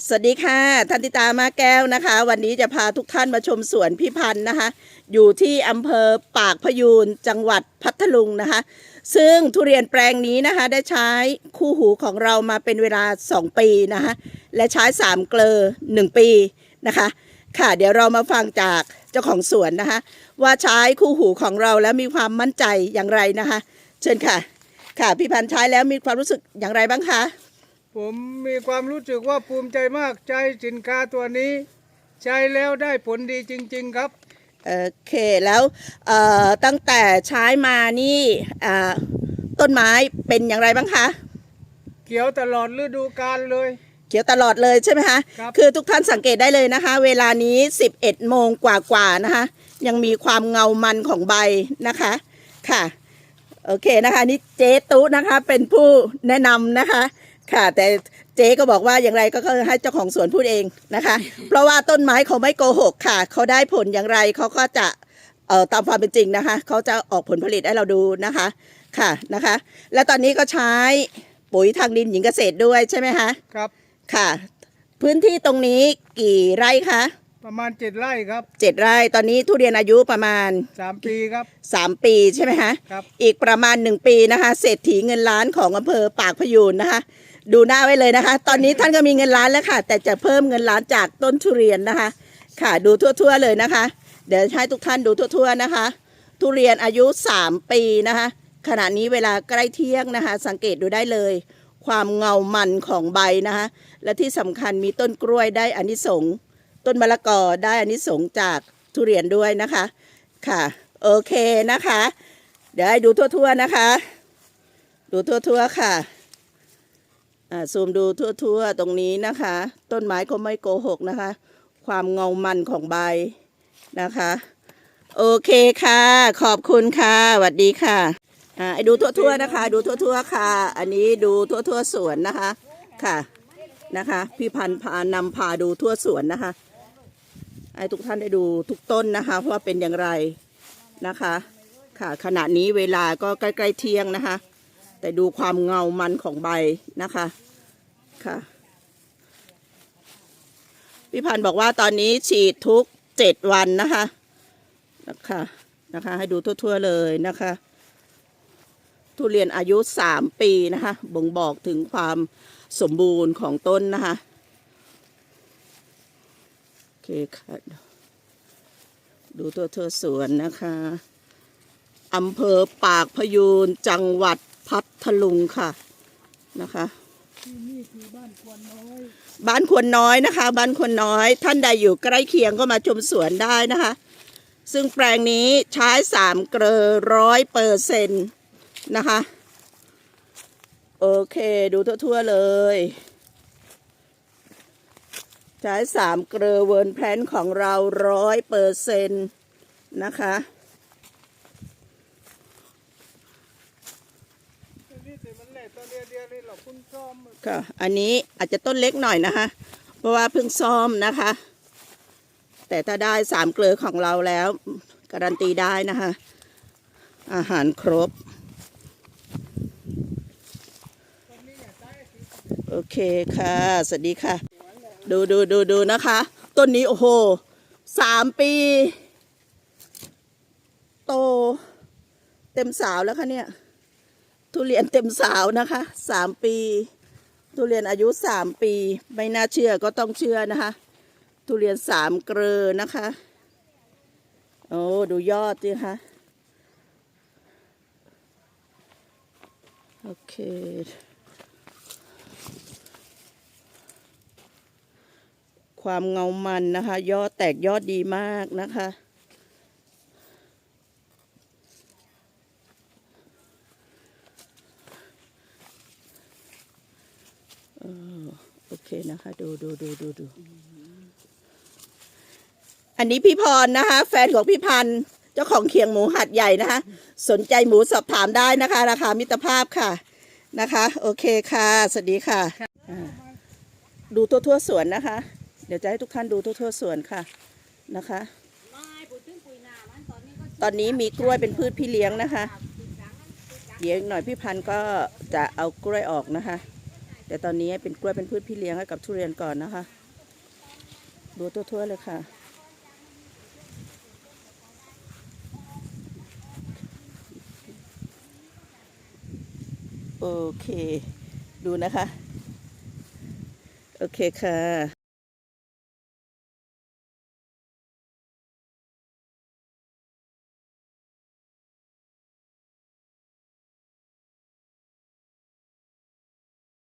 สวัสดีค่ะทันติตามาแก้วนะคะ วันนี้จะพาทุกท่านมาชมสวนพี่พันธ์นะคะ อยู่ที่อำเภอปากพยูนจังหวัดพัทลุงนะคะ ซึ่งทุเรียนแปลงนี้นะคะ ได้ใช้คู่หูของเรามาเป็นเวลา 2 ปีนะคะ และใช้ 3 เกลอ 1 ปีนะคะ ค่ะเดี๋ยวเรามาฟังจากเจ้าของสวนนะคะ ว่าใช้คู่หูของเราแล้วมีความมั่นใจอย่างไรนะคะ เชิญค่ะ ค่ะพี่พันธ์ใช้แล้วมีความรู้สึกอย่างไรบ้างคะ ผมมีความรู้สึกว่าภูมิใจมากใจสินค้าตัวนี้ ใช้แล้วได้ผลดีจริง ๆครับ โอเคแล้วเอ่อตั้งแต่ใช้มานี่อ่าต้นไม้เป็นอย่างไรบ้างคะ เขียวตลอดฤดูกาลเลย เขียวตลอดเลยใช่ไหมคะครับคือทุกท่านสังเกตได้เลยนะคะ เวลานี้ 11 โมงกว่าๆนะคะ ยังมีความเงามันของใบนะคะค่ะ โอเคนะคะ นี่เจ๊ตุ๊นะคะเป็นผู้แนะนำนะคะ ค่ะ แต่เจ๊ก็บอกว่าอย่างไรก็คือให้เจ้าของสวนพูดเองนะคะ เพราะว่าต้นไม้เขาไม่โกหกค่ะ เขาได้ผลอย่างไรเขาก็จะเอ่อตามความเป็นจริงนะคะ เขาจะออกผลผลิตให้เราดูนะคะค่ะนะคะ และตอนนี้ก็ใช้ปุ๋ยทางดินหญิงเกษตรด้วยใช่ไหมคะครับค่ะ พื้นที่ตรงนี้กี่ไร่คะประมาณเจ็ดไร่ครับเจ็ดไร่ตอนนี้ทุเรียนอายุประมาณสามปีครับ3ปีใช่ไหมคะครับอีกประมาณ1ปีนะคะ เศรษฐีเงินล้านของอำเภอปากพยูนนะคะ ดูหน้าไว้เลยนะคะ ตอนนี้ท่านก็มีเงินล้านแล้วค่ะ แต่จะเพิ่มเงินล้านจากต้นทุเรียนนะคะ ค่ะ ดูทั่วๆเลยนะคะ เดี๋ยวให้ทุกท่านดูทั่วๆนะคะ ทุเรียนอายุ 3 ปีนะคะ ขณะนี้เวลาใกล้เที่ยงนะคะ สังเกตดูได้เลย ความเงามันของใบนะคะ และที่สำคัญมีต้นกล้วยได้อานิสงส์ต้นมะละกอได้อานิสงส์จากทุเรียนด้วยนะคะ ค่ะ โอเคนะคะ เดี๋ยวให้ดูทั่วๆนะคะ ดูทั่วๆค่ะ ซูมดูทั่วๆ ตรงนี้นะคะ ต้นไม้ก็ไม่โกหกนะคะ ความเงามันของใบนะคะ โอเคค่ะ ขอบคุณค่ะสวัสดีค่ะอ่าดูทั่วๆนะคะ ดูทั่วๆค่ะ อันนี้ดูทั่วๆสวนนะคะค่ะนะคะ พี่พันธ์พานำพาดูทั่วสวนนะคะให้ทุกท่านได้ดูทุกต้นนะคะว่าเป็นอย่างไรนะคะ ค่ะขณะนี้เวลาก็ใกล้ๆเที่ยงนะคะ แต่ดูความเงามันของใบนะคะค่ะพี่พันธ์บอกว่าตอนนี้ฉีดทุกเจ็ดวันนะคะนะคะนะคะ ให้ดูทั่วๆเลยนะคะ ทุเรียนอายุสามปีนะคะ บ่งบอกถึงความสมบูรณ์ของต้นนะคะโอเคค่ะดูตัวเธอสวนนะคะอำเภอปากพยูนจังหวัด พัทลุงค่ะนะคะที่นี่คือบ้านควนน้อยบ้านควรน้อยนะคะ บ้านควรน้อย ท่านใดอยู่ใกล้เคียงก็มาชมสวนได้นะคะ ซึ่งแปลงนี้ใช้สามเกลอร้อยเปอร์เซ็นต์นะคะ โอเคดูทั่วๆเลย ใช้สามเกลอเวิร์นแพลนของเราร้อยเปอร์เซ็นต์นะคะ ตัวนี้แต่มันแหละตัวเดียวเดียวนี่เราเพุ่งซ้อม ค่ะ อันนี้อาจจะต้นเล็กหน่อยนะคะ เพราะว่าเพิ่งซ่อมนะคะ แต่ถ้าได้สามเกลือของเราแล้ว การันตีได้นะคะ อาหารครบ โอเคค่ะ สวัสดีค่ะ ดูดูดูดูนะคะ ต้นนี้โอ้โหสามปี โต เต็มสาวแล้วค่ะเนี่ย ทุเรียนเต็มสาวนะคะสามปี ทุเรียนอายุสามปี ไม่น่าเชื่อก็ต้องเชื่อนะคะ ทุเรียนสามเกลอนะคะโอ้ดูยอดดิคะโอเคความเงามันนะคะ ยอดแตกยอดดีมากนะคะ เออโอเคนะคะ ดูดูดูดูดูอันนี้พี่พรนะคะ แฟนของพี่พันธ์เจ้าของเคียงหมูหัดใหญ่นะคะ สนใจหมูสอบถามได้นะคะ ราคามิตรภาพค่ะนะคะ โอเคค่ะ สวัสดีค่ะอ่าดูทั่วทั่วๆสวนนะคะ เดี๋ยวจะให้ทุกท่านดูทั่วทั่วๆสวนค่ะนะคะ ตอนนี้มีกล้วยเป็นพืชพี่เลี้ยงนะคะ เดี๋ยวอีกหน่อยพี่พันธ์ก็จะเอากล้วยออกนะคะ แต่ตอนนี้เป็นกล้วยเป็นพืชพี่เลี้ยงให้กับทุเรียนก่อนนะคะ ดูทั่วๆเลยค่ะ โอเค ดูนะคะ โอเคค่ะ